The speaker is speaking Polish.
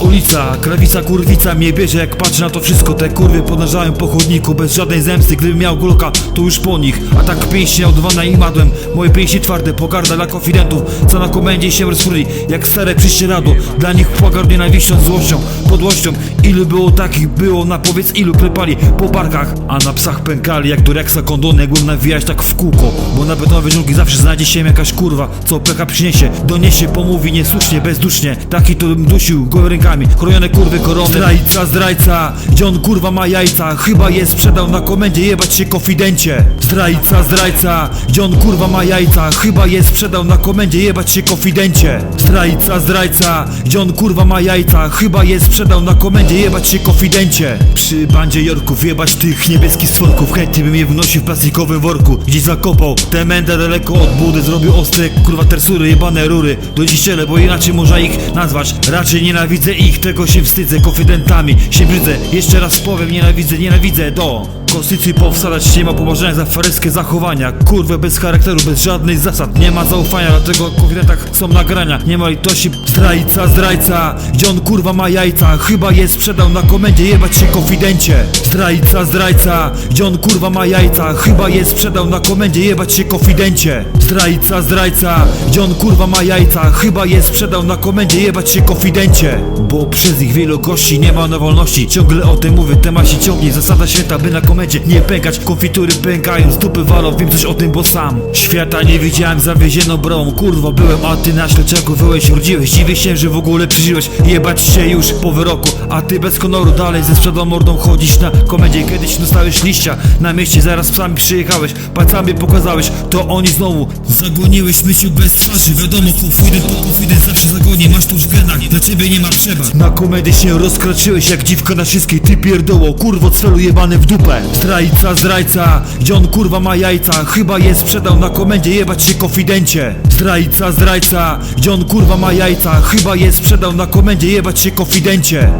ulica, krawica, kurwica mnie bierze jak patrzę na to wszystko. Te kurwy podążają po chodniku bez żadnej zemsty. Gdybym miał gulka, to już po nich. A tak pięśnie odwana i madłem. Moje pięści twarde, pogarda dla konfidentów Co na komendzie się rozfruli, jak stare prześcieradło Dla nich płakał nienawiścią, złością, podłością. Ilu było takich, było na powiedz ilu. Klepali po barkach A na psach pękali jak do reksa kondony. Jakbym nawijać tak w kółko Bo na betonowej żonki zawsze znajdzie się jakaś kurwa Co pecha przyniesie, doniesie, pomówi niesłusznie, bezdusznie. Taki to bym dusił go rękami. Chronione kurwy korony. Zdrajca, zdrajca, gdzie on kurwa ma jajca? Chyba je sprzedał na komendzie, jebać się konfidencie. Zdrajca, zdrajca, gdzie on kurwa ma jajca? Chyba je sprzedał na komendzie, jebać się konfidencie. Zdrajca, zdrajca, gdzie on kurwa ma jajca? Chyba je sprzedał na komendzie, jebać się konfidencie. Przy bandzie Jorków, jebać tych niebieskich stworków. Chętnie bym je wnosił w plastikowym worku. Gdzieś zakopał, te mędę daleko od budy. Zrobił ostre, kurwa tersury, jebane rury. Do dziściele, bo inaczej można ich nazwać. Raczej nienawidzę ich, tego się wstydzę Konfidentami się brzydzę, jeszcze raz powiem Nienawidzę, nienawidzę do Konstytucji powsadać nie ma poważania za fareskie zachowania. Kurwę bez charakteru, bez żadnych zasad. Nie ma zaufania, dlatego konfidentach są nagrania. Nie ma litości, zdrajca, zdrajca. Gdzie on kurwa ma jajca? Chyba je sprzedał na komendzie, jebać się konfidencie. Zdrajca, zdrajca. Gdzie on kurwa ma jajca? Chyba je sprzedał na komendzie, jebać się konfidencie. Zdrajca, zdrajca. Gdzie on kurwa ma jajca? Chyba je sprzedał na komendzie, jebać się konfidencie. Bo przez ich wielu gości nie ma na wolności. Ciągle o tym mówię, temat się ciągnie. Zasada święta, by na komendzie nie pękać Konfitury pękają, z dupy walą Wiem coś o tym, bo sam. Świata nie widziałem, zawieziono brą. Kurwa byłem, a ty na śledczego wyłeś Urodziłeś, dziwię się, że w ogóle przeżyłeś. Jebać się już po wyroku A ty bez honoru dalej ze sprzedą mordą chodzisz na komendzie Kiedyś dostałeś liścia na mieście Zaraz psami przyjechałeś, palcami pokazałeś To oni znowu Zagoniłeś. Myśl bez twarzy Wiadomo, konfident to konfident zawsze zagoni. Masz to w genach, dla ciebie nie ma trzeba. Na komedzie się rozkraczyłeś jak dziwka na wszystkie Ty pierdoło, kurwo celu jebany w dupę Zdrajca, zdrajca, gdzie on kurwa ma jajca? Chyba je sprzedał na komendzie, jebać się konfidencie. Zdrajca, zdrajca, gdzie on kurwa ma jajca? Chyba je sprzedał na komendzie, jebać się konfidencie